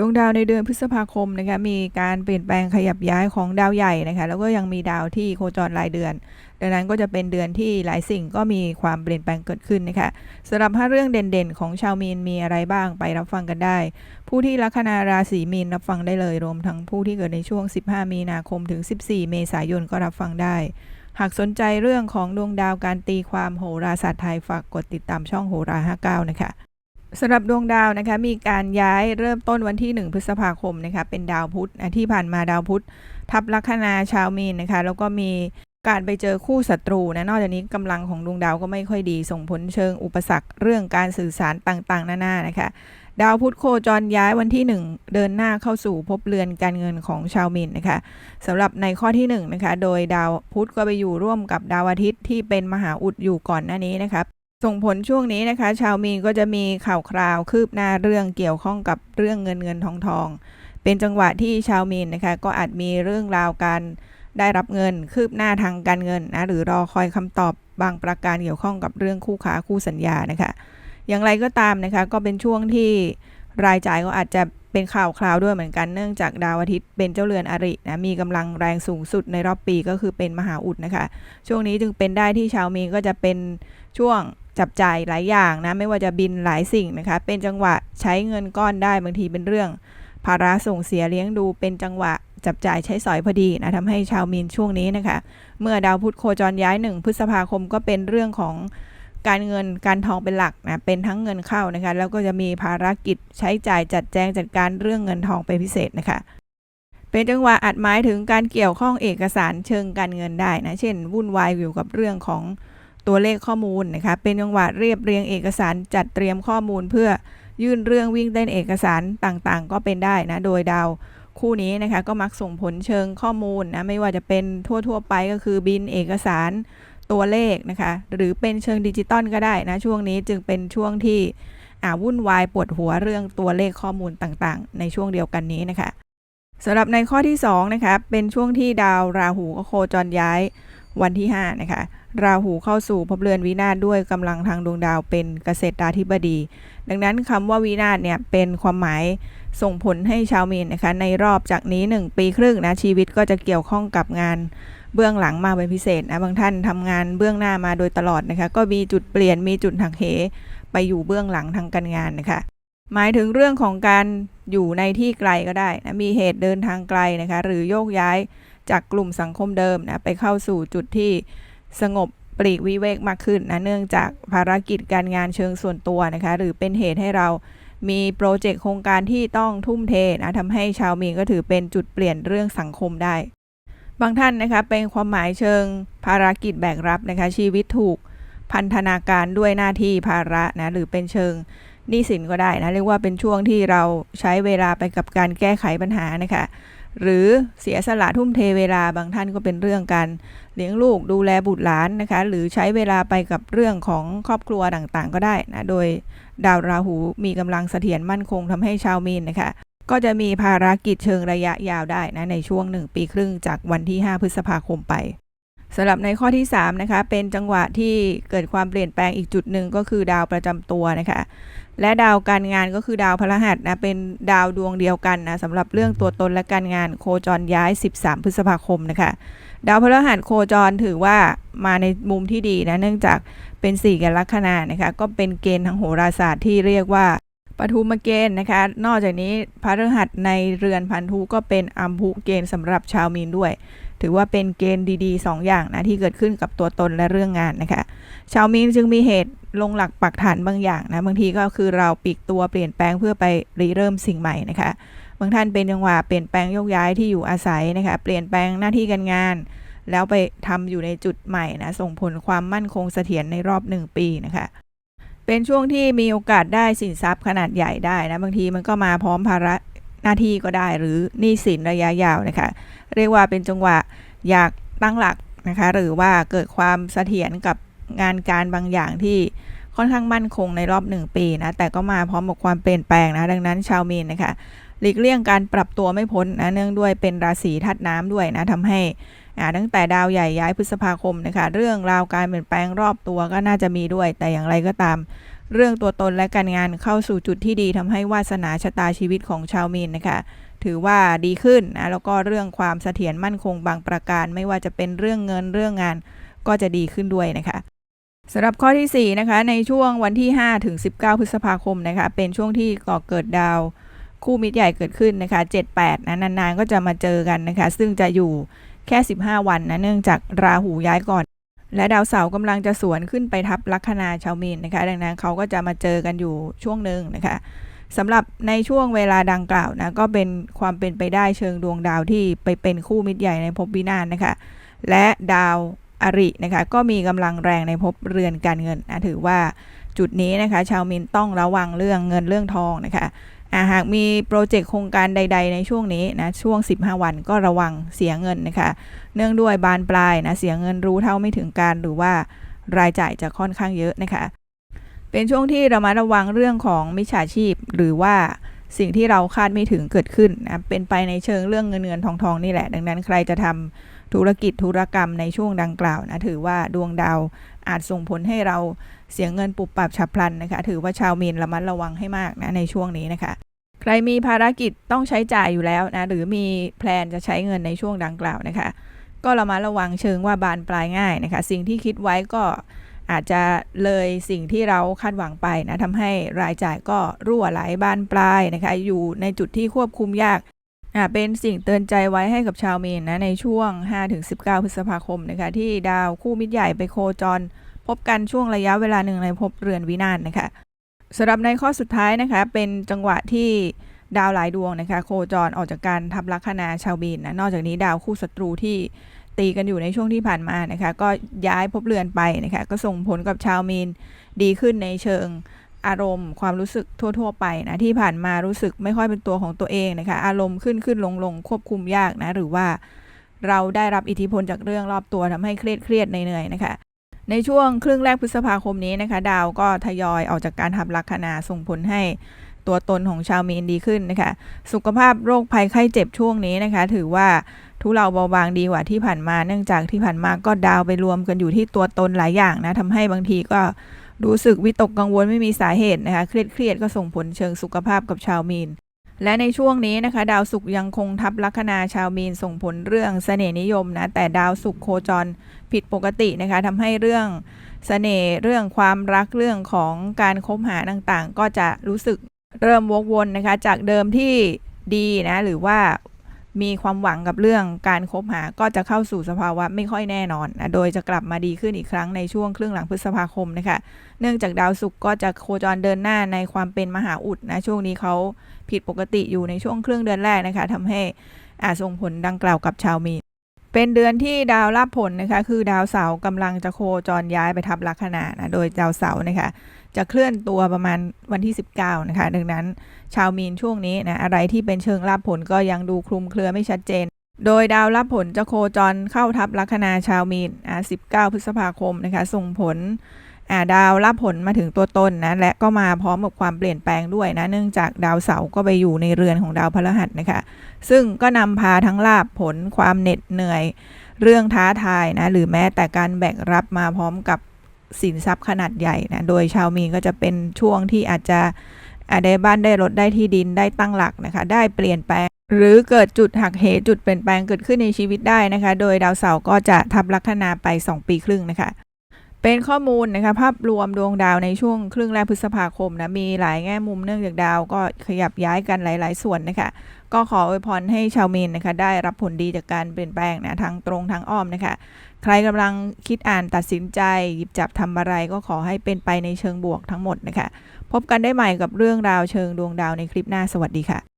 ดวงดาวในเดือนพฤษภาคมนะคะมีการเปลี่ยนแปลงขยับย้ายของดาวใหญ่นะคะแล้วก็ยังมีดาวที่โคจรรายเดือน ดังนั้นก็จะเป็นเดือนที่หลายสิ่งก็มีความเปลี่ยนแปลงเกิดขึ้นนะคะสำหรับห้าเรื่องเด่นๆ ของชาวมีนมีอะไรบ้างไปรับฟังกันได้ ผู้ที่ลัคนาราศีมีนรับฟังได้เลยรวมทั้งผู้ที่เกิดในช่วง 15 มีนาคมถึง 14 เมษายนก็รับฟังได้หากสนใจเรื่องของดวงดาวการตีความโหราศาสตร์ไทยฝากกดติดตามช่องโหรา 59 นะคะ สำหรับดวงดาวนะคะมีการย้ายเริ่มต้นวันที่ 1 พฤษภาคมนะคะเป็นดาวพุธที่ผ่านมาดาวพุธ ทับลัคนาชาวมีนนะคะแล้วก็มีการไปเจอคู่ศัตรูนะนอกจากนี้กำลังของดวงดาวก็ไม่ค่อยดี ส่งผลเชิงอุปสรรคเรื่องการสื่อสารต่างๆ นานานะคะดาวพุธโคจรย้ายวันที่ 1 เดินหน้าเข้าสู่ภพเรือนการเงินของชาวมินนะคะสำหรับในข้อที่1นะคะโดยดาวพุธก็ไปอยู่ร่วมกับดาวอาทิตย์ที่เป็นมหาอุดอยู่ก่อนหน้านี้นะคะ ส่งผลช่วงนี้นะคะ ชาวมีนก็จะมีข่าวคราวคืบหน้าเรื่องเกี่ยวข้องกับเรื่องเงินเงินทองทอง เป็นจังหวะที่ชาวมีนนะคะ ก็อาจมีเรื่องราวการได้รับเงินคืบหน้าทางการเงินนะหรือรอคอยคำตอบบางประการเกี่ยวข้องกับเรื่องคู่ค้าคู่สัญญานะคะ อย่างไรก็ตามนะคะ ก็เป็นช่วงที่รายจ่ายก็อาจจะเป็นข่าวคราวด้วยเหมือนกันเนื่องจากดาวอาทิตย์เป็นเจ้าเรือนอรินะมีกำลังแรงสูงสุดในรอบปีก็คือเป็นมหาอุดนะคะ ช่วงนี้จึงเป็นได้ที่ชาวมีนก็จะเป็นช่วง จับจ่ายหลายอย่างนะไม่ว่าจะบินหลายสิ่งนะคะ เป็นจังหวะใช้เงินก้อนได้บางทีเป็นเรื่อง ภาระส่งเสียเลี้ยงดู เป็นจังหวะจับจ่ายใช้สอยพอดีนะทำให้ชาวมีนช่วงนี้นะคะ เมื่อดาวพุธโคจรย้ายหนึ่งพฤษภาคมก็เป็นเรื่องของการเงินการทองเป็นหลักนะเป็นทั้งเงินเข้านะคะแล้วก็จะมีภารกิจใช้จ่ายจัดแจงจัดการเรื่องเงินทองเป็นพิเศษนะคะเป็นจังหวะอาจหมายถึงการเกี่ยวข้องเอกสารเชิงการเงินได้นะ เช่น วุ่นวายอยู่กับเรื่องของ ตัวเลขข้อมูลนะคะเป็นจังหวะเรียบเรียงเอกสารจัดเตรียมข้อมูลเพื่อยื่นเรื่องวิ่งเต้นเอกสารต่างๆ ก็เป็นได้นะโดยดาวคู่นี้นะคะก็มักส่งผลเชิงข้อมูลนะไม่ว่าจะเป็นทั่วๆ ไปก็คือบินเอกสารตัวเลขนะคะหรือเป็นเชิงดิจิตอลก็ได้นะช่วงนี้จึงเป็นช่วงที่อ่าวุ่นวายปวดหัวเรื่องตัวเลขข้อมูลต่างๆ ในช่วงเดียวกันนี้นะคะสำหรับในข้อที่2นะคะเป็นช่วงที่ดาวราหูก็โคจรย้ายวันที่ 5 นะคะ ราหูเข้าสู่ภพเรือนวินาศด้วยกำลังทางดวงดาวเป็นเกษตราธิบดี ดังนั้นคำว่าวินาศเนี่ยเป็นความหมายส่งผลให้ชาวมีนนะคะในรอบจากนี้ 1 ปีครึ่งนะชีวิตก็จะเกี่ยวข้องกับงานเบื้องหลังมาเป็นพิเศษนะบางท่านทำงานเบื้องหน้ามาโดยตลอดนะคะก็มีจุดเปลี่ยนมีจุดหักเหไปอยู่เบื้องหลังทางการงานนะคะหมายถึงเรื่องของการอยู่ในที่ไกลก็ได้นะมีเหตุเดินทางไกลนะคะหรือโยกย้าย จากกลุ่มสังคมเดิมนะไปเข้าสู่จุดที่สงบปลีกวิเวกมากขึ้นนะเนื่องจากภารกิจการงานเชิงส่วนตัวนะคะหรือเป็นเหตุให้เรามีโปรเจกต์โครงการที่ต้องทุ่มเทนะทำให้ชาวมีนก็ถือเป็นจุดเปลี่ยนเรื่องสังคมได้ บางท่านนะคะเป็นความหมายเชิงภารกิจแบกรับนะคะชีวิตถูกพันธนาการด้วยหน้าที่ภาระนะหรือเป็นเชิงหนี้สินก็ได้นะเรียกว่าเป็นช่วงที่เราใช้เวลาไปกับการแก้ไขปัญหานะคะ หรือเสียสละทุ่มเทเวลาบางท่านก็เป็นเรื่องการเลี้ยงลูกดูแลบุตรหลานนะคะ หรือใช้เวลาไปกับเรื่องของครอบครัวต่างๆ ก็ได้นะ โดยดาวราหูมีกำลังเสถียรมั่นคงทำให้ชาวมีนนะคะ ก็จะมีภารกิจเชิงระยะยาวได้นะในช่วง 1 ปีครึ่งจากวันที่ 5 พฤษภาคมไปสำหรับในข้อที่3นะคะเป็นจังหวะที่เกิดความเปลี่ยนแปลงอีกจุดหนึ่งก็คือดาวประจำตัวนะคะ และดาวการงานก็คือดาวพฤหัสนะเป็นดาวดวงเดียวกันนะสำหรับเรื่องตัวตนและการงานโคจรย้าย 13 พฤษภาคมนะคะดาวพฤหัสโคจรถือว่ามาในมุมที่ดีนะเนื่องจากเป็นสี่กันลัคนานะคะก็เป็นเกณฑ์ทางโหราศาสตร์ที่เรียกว่า ปฐุมเกณฑ์นะคะ นอกจากนี้พระฤหัสในเรือนพันธุก็เป็นอัมพุเกณฑ์สำหรับชาวมีนด้วย ถือว่าเป็นเกณฑ์ดีๆ 2 อย่างนะที่เกิดขึ้นกับตัวตนและเรื่องงานนะคะ ชาวมีนจึงมีเหตุลงหลักปักฐานบางอย่างนะบางทีก็คือเราปิกตัวเปลี่ยนแปลงเพื่อไปริเริ่มสิ่งใหม่นะคะบางท่านเป็นจังหวะเปลี่ยนแปลงโยกย้ายที่อยู่อาศัยนะคะเปลี่ยนแปลงหน้าที่การงาน แล้วไปทำอยู่ในจุดใหม่นะส่งผลความมั่นคงเสถียรในรอบ 1 ปีนะคะ เป็นช่วงที่มีโอกาสได้สินทรัพย์ขนาดใหญ่ได้นะบางทีมันก็มาพร้อมภาระหน้าที่ก็ได้หรือหนี้สินระยะยาวนะคะเรียกว่าเป็นจังหวะอยากตั้งหลักนะคะหรือว่าเกิดความเสถียรกับงานการบางอย่างที่ค่อนข้างมั่นคงในรอบ 1 ปีนะแต่ก็มาพร้อมกับความเปลี่ยนแปลงนะดังนั้นชาวมีนนะคะหลีกเลี่ยงการปรับตัวไม่พ้นนะเนื่องด้วยเป็นราศีธาตุน้ำด้วยนะทำให้ ตั้งแต่ดาวใหญ่ย้ายพฤษภาคมนะคะ เรื่องราวการเปลี่ยนแปลงรอบตัวก็น่าจะมีด้วย แต่อย่างไรก็ตาม เรื่องตัวตนและการงานเข้าสู่จุดที่ดีทำให้วาสนาชะตาชีวิตของชาวมีนนะคะ ถือว่าดีขึ้นนะแล้วก็เรื่องความเสถียรมั่นคงบางประการ ไม่ว่าจะเป็นเรื่องเงินเรื่องงานก็จะดีขึ้นด้วยนะคะสำหรับข้อที่ 4 นะคะ ในช่วงวันที่ 5 ถึง 19 พฤษภาคมนะคะ เป็นช่วงที่ก่อเกิดดาวคู่มิตรใหญ่เกิดขึ้นนะคะ 78นะนานๆก็จะมาเจอกันนะคะ ซึ่งจะอยู่ แค่ 15 วันนะเนื่องจากราหูย้ายก่อน และดาวเสาร์กำลังจะสวนขึ้นไปทับลัคนาชาวมีนนะคะ ดังนั้นเขาก็จะมาเจอกันอยู่ช่วงหนึ่งนะคะสำหรับในช่วงเวลาดังกล่าวนะก็เป็นความเป็นไปได้เชิงดวงดาวที่ไปเป็นคู่มิตรใหญ่ในภพวินาศนะคะ และดาวอรินะคะก็มีกำลังแรงในภพเรือนการเงินนะถือว่าจุดนี้นะคะ ชาวมินต้องระวังเรื่องเงินเรื่องทองนะคะ หากมีโปรเจกต์โครงการใด ๆ ในช่วงนี้นะช่วง 15 วันก็ระวังเสียเงินนะคะเนื่องด้วยบานปลายนะเสียเงินรู้เท่าไม่ถึงการหรือว่ารายจ่ายจะค่อนข้างเยอะนะคะ เป็นช่วงที่เรามาระวังเรื่องของมิจฉาชีพ หรือว่าสิ่งที่เราคาดไม่ถึงเกิดขึ้นนะเป็นไปในเชิงเรื่องเงินเงินทองทองนี่แหละ ดังนั้นใครจะทำ ธุรกิจธุรกรรมในช่วงดังกล่าวนะถือว่าดวงดาวอาจส่งผลให้เราเสียเงินปุบปับฉับพลันนะคะ ถือว่าชาวมีนระมัดระวังให้มากนะในช่วงนี้นะคะ ใครมีภารกิจต้องใช้จ่ายอยู่แล้วนะหรือมีแพลนจะใช้เงินในช่วงดังกล่าวนะคะ ก็ระมัดระวังเชิงว่าบานปลายง่ายนะคะ สิ่งที่คิดไว้ก็อาจจะเลยสิ่งที่เราคาดหวังไปนะทำให้รายจ่ายก็รั่วไหลบานปลายนะคะ อยู่ในจุดที่ควบคุมยาก อ่าเป็นสิ่งเตือนใจไว้ให้กับชาวเมีนนะในช่วง 5-19 พฤษภาคมนะคะที่ดาวคู่มิตรใหญ่ไปโคจร พบกันช่วงระยะเวลาหนึ่งในภพเรือนวินาศนะคะสำหรับในข้อสุดท้ายนะคะ เป็นจังหวะที่ดาวหลายดวงนะคะ โคจรออกจากการทับลัคนาชาวบีนนะนอกจากนี้ดาวคู่ศัตรูที่ตีกันอยู่ในช่วงที่ผ่านมานะคะ ก็ย้ายภพเรือนไปนะคะ ก็ส่งผลกับชาวมีนดีขึ้นในเชิง อารมณ์ความรู้สึกทั่ว ๆ ไปนะที่ผ่านมารู้สึกไม่ค่อยเป็นตัวของตัวเองนะคะ อารมณ์ขึ้นขึ้นลงลงควบคุมยากนะหรือว่าเราได้รับอิทธิพลจากเรื่องรอบตัวทำให้เครียดเครียดเหนื่อยๆนะคะ ในช่วงครึ่งแรกพฤษภาคมนี้นะคะ ดาวก็ทยอยออกจากการทับลัคนาส่งผลให้ตัวตนของชาวมีนดีขึ้นนะคะ สุขภาพโรคภัยไข้เจ็บช่วงนี้นะคะ ถือว่าทุเลาเบาบางดีกว่าที่ผ่านมา เนื่องจากที่ผ่านมาก็ดาวไปรวมกันอยู่ที่ตัวตนหลายอย่างนะทำให้บางทีก็ รู้สึกวิตกกังวลไม่มีสาเหตุนะคะ เครียดเครียดก็ส่งผลเชิงสุขภาพกับชาวมีน และในช่วงนี้นะคะ ดาวศุกร์ยังคงทับลัคนาชาวมีนส่งผลเรื่องเสน่ห์นิยมนะ แต่ดาวศุกร์โคจรผิดปกตินะคะทำให้เรื่องเสน่ห์เรื่องความรักเรื่องของการคบหาต่างๆ ก็จะรู้สึกเริ่มวกวนนะคะ จากเดิมที่ดีนะหรือว่า มีความหวังกับเรื่องการคบหาก็จะเข้าสู่สภาวะไม่ค่อยแน่นอนนะโดยจะกลับมาดีขึ้นอีกครั้งในช่วงครึ่งหลังพฤษภาคมนะคะ เนื่องจากดาวศุกร์ก็จะโคจรเดินหน้าในความเป็นมหาอุดนะช่วงนี้เขาผิดปกติอยู่ในช่วงครึ่งเดือนแรกนะคะทำให้อาจส่งผลดังกล่าวกับชาวมีน เป็นเดือนที่ดาวรับผลนะคะคือดาวเสาร์กำลังจะโคจรย้ายไปทับลัคนานะโดยดาวเสาร์นะคะจะเคลื่อนตัวประมาณวันที่ 19นะคะดังนั้นชาวมีนช่วงนี้นะอะไรที่เป็นเชิงรับผลก็ยังดูคลุมเครือไม่ชัดเจน โดยดาวรับผลจะโคจรเข้าทับลัคนาชาวมีนอ่า19 พฤษภาคมนะคะส่งผล ดาวรับผลมาถึงตัวตนนะและก็มาพร้อมกับความเปลี่ยนแปลงด้วยนะเนื่องจากดาวเสาร์ก็ไปอยู่ในเรือนของดาวพฤหัสนะคะซึ่งก็นำพาทั้งลาบผลความเหน็ดเหนื่อย เรื่องท้าทายนะหรือแม้แต่การแบกรับมาพร้อมกับสินทรัพย์ขนาดใหญ่นะโดยชาวมีนก็จะเป็นช่วงที่อาจจะได้บ้านได้รถได้ที่ดินได้ตั้งหลักนะคะได้เปลี่ยนแปลงหรือเกิดจุดหักเหจุดเปลี่ยนแปลงเกิดขึ้นในชีวิตได้นะคะ โดยดาวเสาร์ก็จะทับลัคนาไป 2 ปีครึ่งนะคะ เป็นข้อมูลนะคะภาพรวมดวงดาวในช่วงครึ่งแรกพฤษภาคมนะมีหลายแง่มุมเนื่องจากดาวก็ขยับย้ายกันหลาย ๆ ส่วนนะคะก็ขออวยพรให้ชาวมีนนะคะได้รับผลดีจากการเปลี่ยนแปลงนะทั้งตรงทั้งอ้อมนะคะใครกำลังคิดอ่านตัดสินใจหยิบจับทำอะไรก็ขอให้เป็นไปในเชิงบวกทั้งหมดนะคะพบกันได้ใหม่กับเรื่องราวเชิงดวงดาวในคลิปหน้าสวัสดีค่ะ